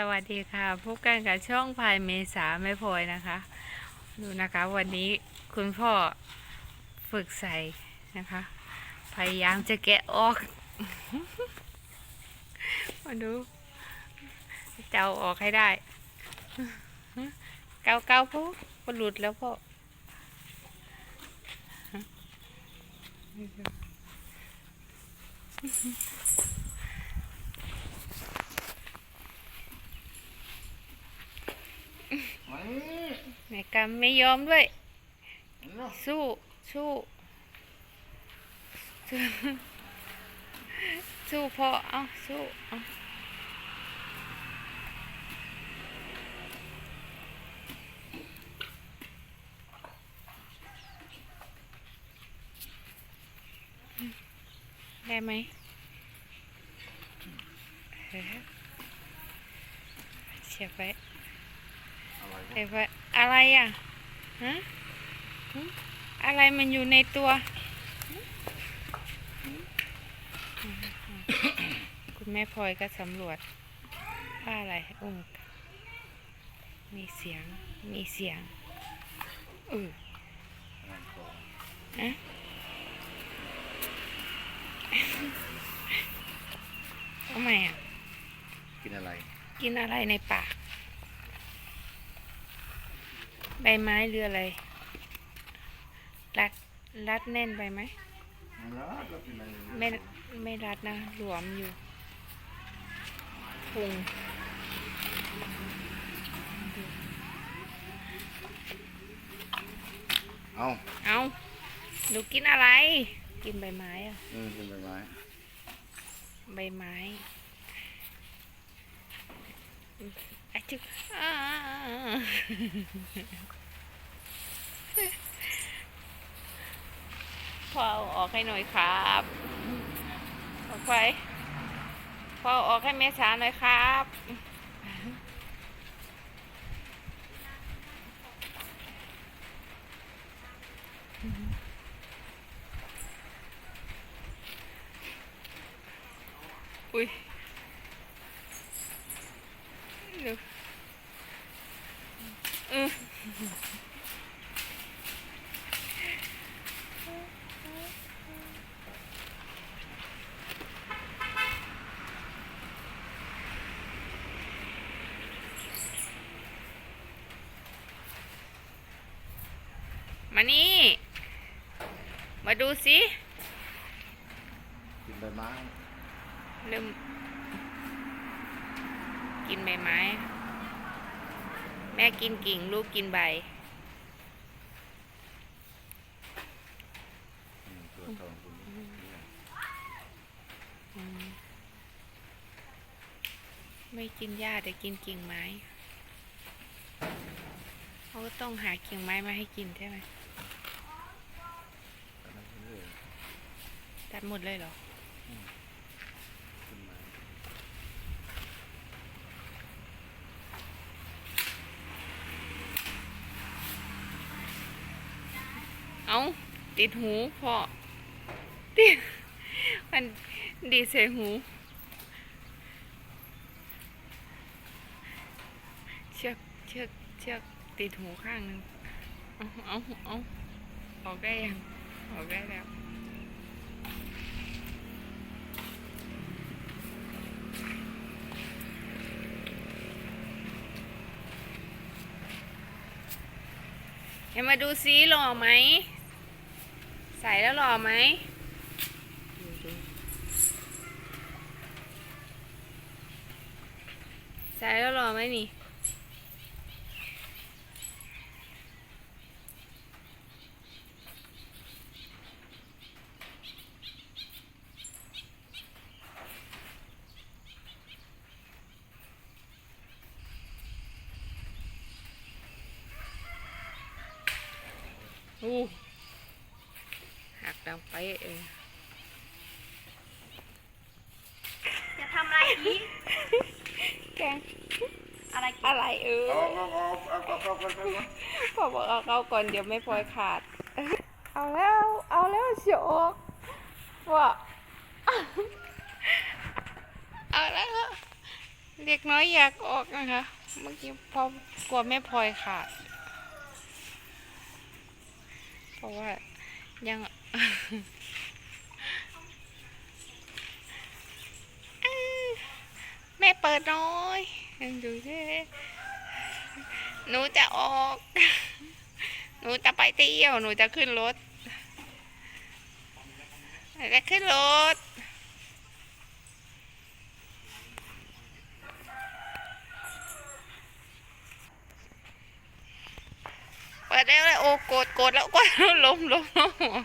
สวัสดีค่ะพบกันกับช่องพายเมษาไม่พลอยนะคะ ดูนะคะวันนี้คุณพ่อฝึกใส่นะคะ พยายามจะแกะออก มาดูจะเอาออกให้ได้ เกาเกาพ่อมันหลุดแล้วพ่อ ไหนกำไม่ยอมด้วย สู้สู้สู้สู้พ่อเอาสู้เอาได้ไหมเออเสียบไว้อะไรเสียบไว้อะไรอะฮะหึอะไรมันอยู่ในตัวคุณแม่พลอยก็สำรวจว่าอะไรอุ้งมีเสียง มีเสียงเอออะทำไมอะ กินอะไร กินอะไรในปาก ใบไม้หรืออะไร รัด รัดแน่นไปไหมรัดแล้วกินอะไรไม่ ไม่รัดนะ หลวมอยู่พุงเอาเอาหนูกินอะไร กินใบไม้อะเออกินใบไม้ ใบไม้อะ จึกอ่าพ่อออกให้หน่อยครับ ออกไปพ่ออออกให้แม่สาหน่อยครับอุ้ยเดี๋ยวเออ มานี่ มาดูสิกินใบไม้เริ่มกินใบไม้ แม่กินกิ่ง ลูกกินใบ อืมตัวทองคุณเนี่ยไม่กินหญ้าแต่กินกิ่งไม้เขาก็ต้องหากิ่งไม้มาให้กินใช่ไหมอันนั้นเรื่อยตัดหมดเลยเหรอ ขึ้นมา เอา ติดหูพ่อติดมันดีใส่หู เชือกเชือกเชือกติดหูข้างนึงเอาเอาเอาออกได้ยังออกได้แล้วเห็นมาดูซิหล่อไหม ส่แล้วหล่อไหมใส่แล้วหล่อไหมนี่โอ้ ดังไปเองจะทำอะไรอีกแกงอะไรกินอะไรเออเอาเอาเอาเอาเอาเอาเอาเอาเอาพอบอกเอาเข้าก่อนเดี๋ยวไม่พลอยขาด เอาแล้ว เอาแล้วเสียออกว่าเอาแล้วเด็กน้อยอยากออกนะคะ เมื่อกี้พอกลัวแม่พลอยขาด เพราะว่ายัง แม่เปิดน้อยดูสิหนูจะออก หนูจะไปเที่ยว หนูจะขึ้นรถจะขึ้นรถเปิดได้เลยโอ้โกรธโกรธแล้วก็ล้มล้มล้มหัว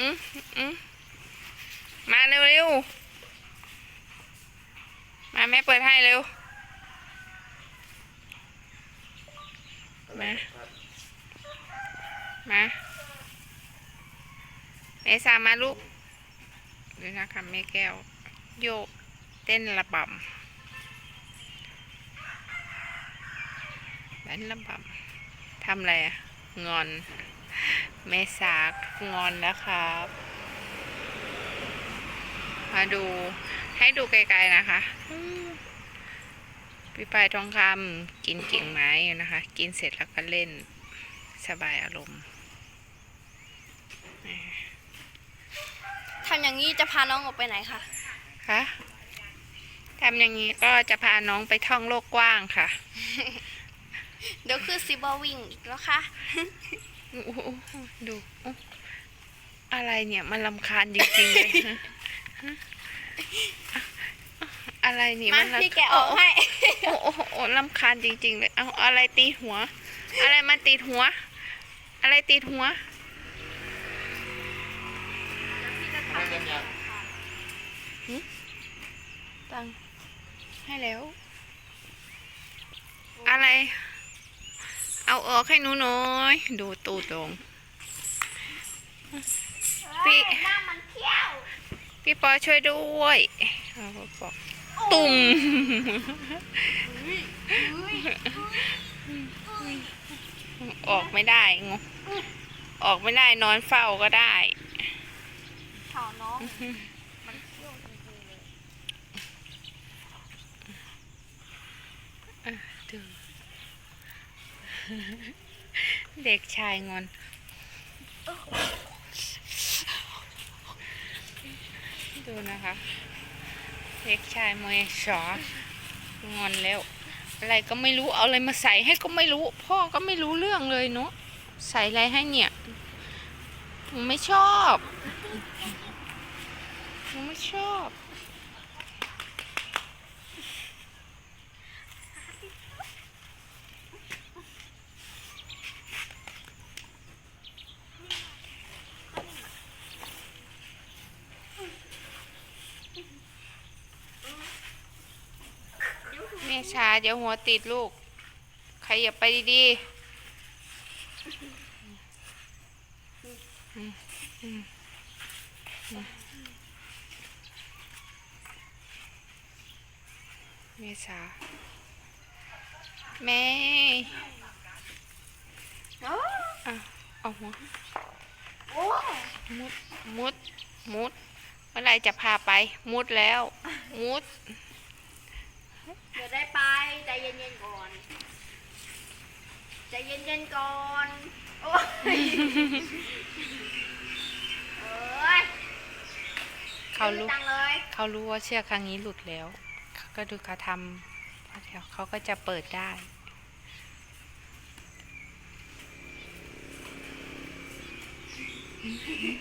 อื มาเร็วเร็วมาแม่เปิดให้เร็ว มา มาเมษามาลูกดูนะคะแม่แก้ว โยก เต้นระบำแบนระบำทำอะไรอะงอน เมษางอนแล้วครับ มาดูให้ดูไกลๆนะคะอืมพี่ปายทองคำกินกิ่งไม้อยู่นะคะ กินเสร็จแล้วก็เล่นสบายอารมณ์ทำอย่างนี้จะพาน้องออกไปไหนคะคะทำอย่างนี้ก็จะพาน้องไปท่องโลกกว้างค่ะ เดี๋ยวคือซิบอวิ่งอีกแล้วค่ะโอ้โหดูโอ้อะไรเนี่ย มันลำคาญจริงๆเลย อะไรนี่มามันรำพี่แกะออกให้โอ้โอ้โอ้โอ้ลำคาญจริง ๆ เลย เอาอะไรตีหัว อะไรมาตีหัว อะไรตีหัวตังให้แล้ว อะไร เอาออกให้หนูน้อย ดูตูดลงพี่ หน้ามันเที่ยว พี่ปอช่วยด้วยเอาบอกตุ่มออกไม่ได้งงออกไม่ได้นอนเฝ้าก็ได้เข่าน้องมันเที่ยวจริงๆเลยดูเด็กชายงอน ดูนะคะเด็กชายมวยสองอนแล้ว อะไรก็ไม่รู้เอาอะไรมาใส่ให้ก็ไม่รู้ พ่อก็ไม่รู้เรื่องเลยเนาะใส่อะไรให้เนี่ยหนูไม่ชอบหนูไม่ชอบ แม่ชาเดี๋ยวหัวติดลูก ใครอย่าไปดีๆอืมอืมอืมแม่ชาแม่โอ้อะเอาหัวโอ้มุด มุด มุด เมื่อไหรจะพาไป มุดแล้ว มุด เดี๋ยวได้ไปใจเย็นๆก่อน ใจเย็นๆก่อน โอ้ยเอ้ยเขารู้จังเลย เขารู้ว่าเชือกครั้งนี้หลุดแล้ว เขาก็ดูเขาทำเดี๋ยวเขาก็จะเปิดได้ อืมอืม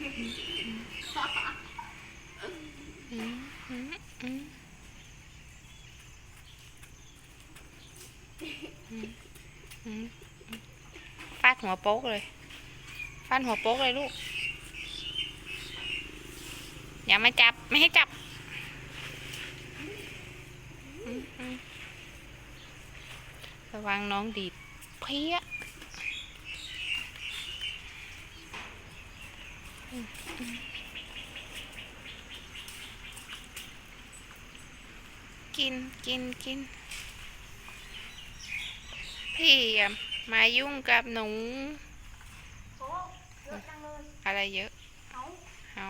อืมอืมอืม ฟาดหัวโป๊กเลย ฟาดหัวโป๊กเลยลูก อย่ามาจับ ไม่ให้จับระวังน้องดีดเพี้ยกิน กิน กิน ที่มายุ่งกับหนู อะไรเยอะเอา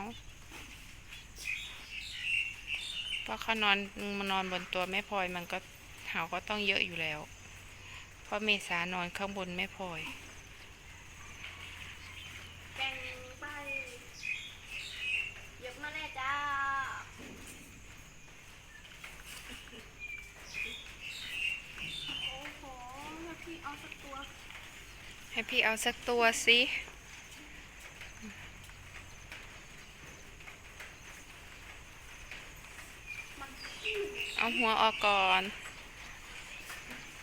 เพราะเขานอนมันนอนบนตัวแม่พลอยมันก็เห่าก็ต้องเยอะอยู่แล้ว เพราะเมษานอนข้างบนแม่พลอย พี่เอาสักตัวสิเอาหัวออกก่อน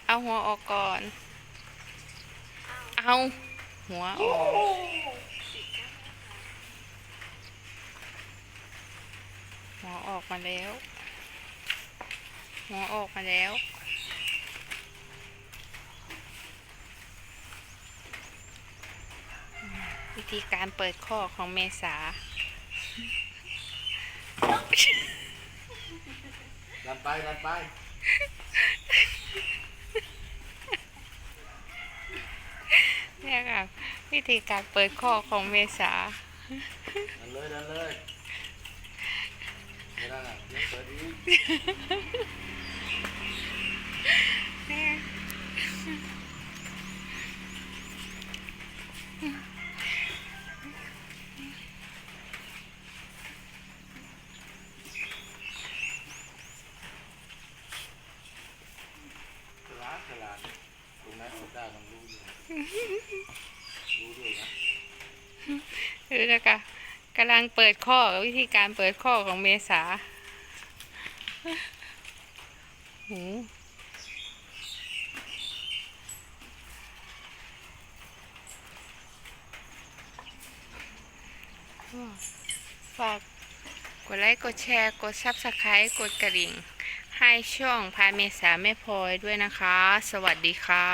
เอาหัวออกก่อน เอาหัวออกหัวออกมาแล้ว หัวออกมาแล้ว วิธีการเปิดข้อของเมษาดันไปดันไปเนี่ยค่ะวิธีการเปิดข้อของเมษาดันเลยดันเลยไม่ได้น่ะเดี๋ยวเปิดอีก ดข้อวิธีการเปิดข้อของเมษาหูฝากกดไลค์ กดแชร์ กดซับสไครต์กดกระดิ่ง ให้ช่องพาเมษาแม่พลอยด้วยนะคะ สวัสดีค่ะ